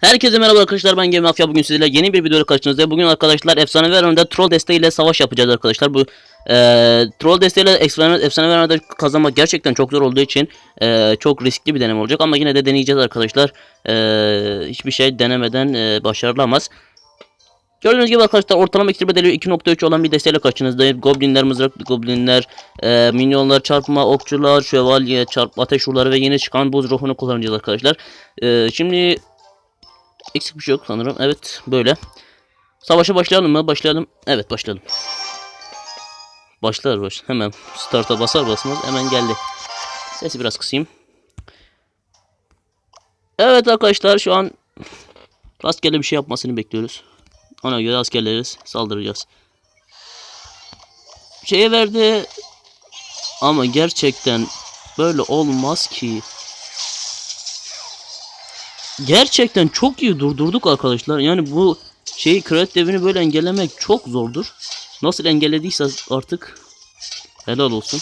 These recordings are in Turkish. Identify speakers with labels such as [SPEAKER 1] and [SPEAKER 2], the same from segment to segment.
[SPEAKER 1] Herkese merhaba arkadaşlar ben Game Mafya bugün sizlerle yeni bir videoyla karşınızdayım. Bugün arkadaşlar efsane önünde troll desteğiyle savaş yapacağız arkadaşlar. Bu eee troll desteğiyle efsane efsane kazanmak gerçekten çok zor olduğu için eee, çok riskli bir deneme olacak ama yine de deneyeceğiz arkadaşlar. Eee, hiçbir şey denemeden eee, başarılamaz. Gördüğünüz gibi arkadaşlar ortalama ekstra bedeli 2.3 olan bir desteğiyle karşınızdayım. Goblinler, mızraklı goblinler, eee, minyonlar, çarpma, okçular, şövalye, çarp, ateş ruhları ve yeni çıkan buz ruhunu kullanacağız arkadaşlar. Eee, şimdi Eksik bir şey yok sanırım. Evet böyle. Savaşa başlayalım mı? Başlayalım. Evet başlayalım. Başlar baş. Hemen starta basar basmaz hemen geldi. Sesi biraz kısayım. Evet arkadaşlar şu an rastgele bir şey yapmasını bekliyoruz. Ona göre askerleriz. Saldıracağız. Şeye verdi ama gerçekten böyle olmaz ki. Gerçekten çok iyi durdurduk arkadaşlar. Yani bu şeyi kraliyet devini böyle engellemek çok zordur. Nasıl engellediyse artık helal olsun.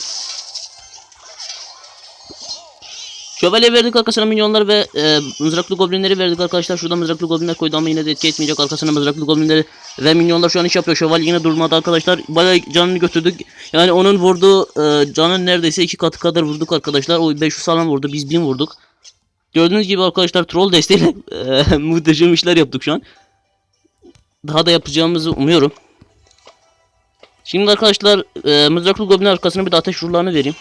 [SPEAKER 1] Şövalye verdik arkasına minyonlar ve e, mızraklı goblinleri verdik arkadaşlar. Şurada mızraklı goblinler koydu ama yine de etki etmeyecek. Arkasına mızraklı goblinleri ve minyonlar şu an iş yapıyor. Şövalye yine durmadı arkadaşlar. Bayağı canını götürdük. Yani onun vurduğu e, canın neredeyse iki katı kadar vurduk arkadaşlar. O 500 falan vurdu. Biz 1000 vurduk. Gördüğünüz gibi arkadaşlar troll desteğiyle muhteşem işler yaptık şu an. Daha da yapacağımızı umuyorum. Şimdi arkadaşlar eee mızraklı goblin arkasına bir de ateş ruhlarını vereyim.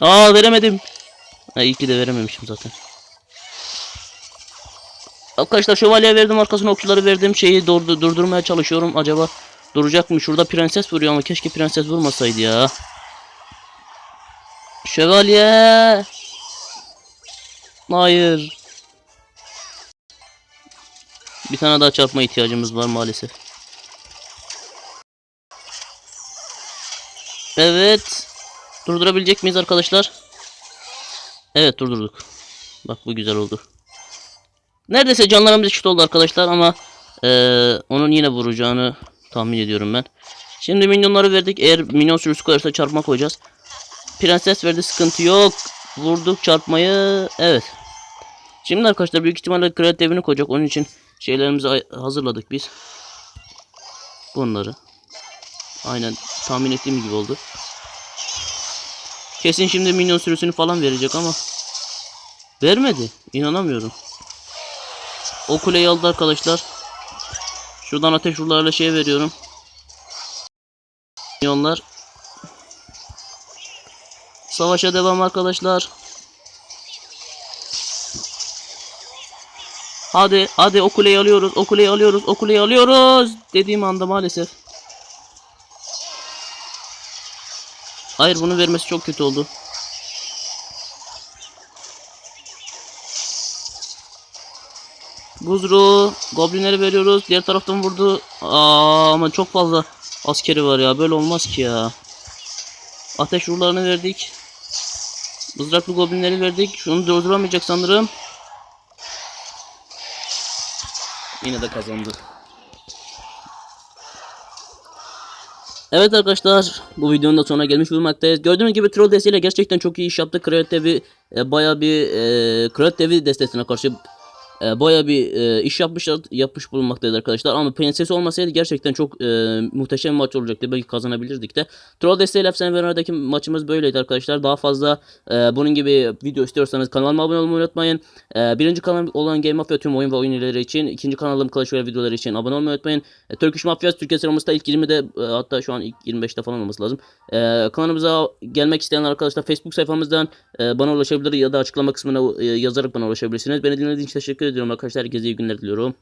[SPEAKER 1] Aa veremedim. Ha, iyi ki de verememişim zaten. Arkadaşlar şövalye verdim arkasına okçuları verdim. Şeyi durdu, durdurmaya çalışıyorum. Acaba duracak mı? Şurada prenses vuruyor ama keşke prenses vurmasaydı ya. Şövalye. Hayır. Bir tane daha çarpma ihtiyacımız var maalesef. Evet. Durdurabilecek miyiz arkadaşlar? Evet durdurduk. Bak bu güzel oldu. Neredeyse canlarımız eşit oldu arkadaşlar ama eee, onun yine vuracağını tahmin ediyorum ben. Şimdi minyonları verdik. Eğer minyon sürüsü kalırsa çarpma koyacağız. Prenses verdi sıkıntı yok. Vurduk çarpmayı. Evet. Şimdi arkadaşlar büyük ihtimalle kraliyet devini koyacak. Onun için şeylerimizi hazırladık biz. Bunları. Aynen tahmin ettiğim gibi oldu. Kesin şimdi minyon sürüsünü falan verecek ama vermedi. İnanamıyorum. O kuleyi aldı arkadaşlar. Şuradan ateş ruhlarıyla şey veriyorum. Minyonlar. Savaşa devam arkadaşlar. Hadi hadi o kuleyi alıyoruz. O kuleyi alıyoruz. O kuleyi alıyoruz. Dediğim anda maalesef. Hayır bunu vermesi çok kötü oldu. Buzru goblinleri veriyoruz. Diğer taraftan vurdu. Aa, ama çok fazla askeri var ya. Böyle olmaz ki ya. Ateş ruhlarını verdik. Mızraklı goblinleri verdik. Şunu durduramayacak sanırım. Yine de kazandı. Evet arkadaşlar bu videonun da sonuna gelmiş bulunmaktayız. Gördüğünüz gibi troll desteğiyle gerçekten çok iyi iş yaptı. Kraliyet Devi e, baya bir e, Kraliyet Devi destesine karşı e, baya bir e, iş yapmışlar, yapmış bulunmaktayız arkadaşlar. Ama prenses olmasaydı gerçekten çok e, muhteşem bir maç olacaktı. Belki kazanabilirdik de. Troll desteğiyle efsane Vener'daki maçımız böyleydi arkadaşlar. Daha fazla e, bunun gibi video istiyorsanız kanalıma abone olmayı unutmayın. E, birinci kanal olan Game Mafia tüm oyun ve oyun üyeleri için. ikinci kanalım Clash Royale videoları için abone olmayı unutmayın. E, Turkish Mafia Türkiye sıramızda ilk 20'de e, hatta şu an ilk 25'te falan olması lazım. E, kanalımıza gelmek isteyenler arkadaşlar Facebook sayfamızdan e, bana ulaşabilir ya da açıklama kısmına e, yazarak bana ulaşabilirsiniz. Beni dinlediğiniz için teşekkür ediyorum arkadaşlar. Herkese iyi günler diliyorum.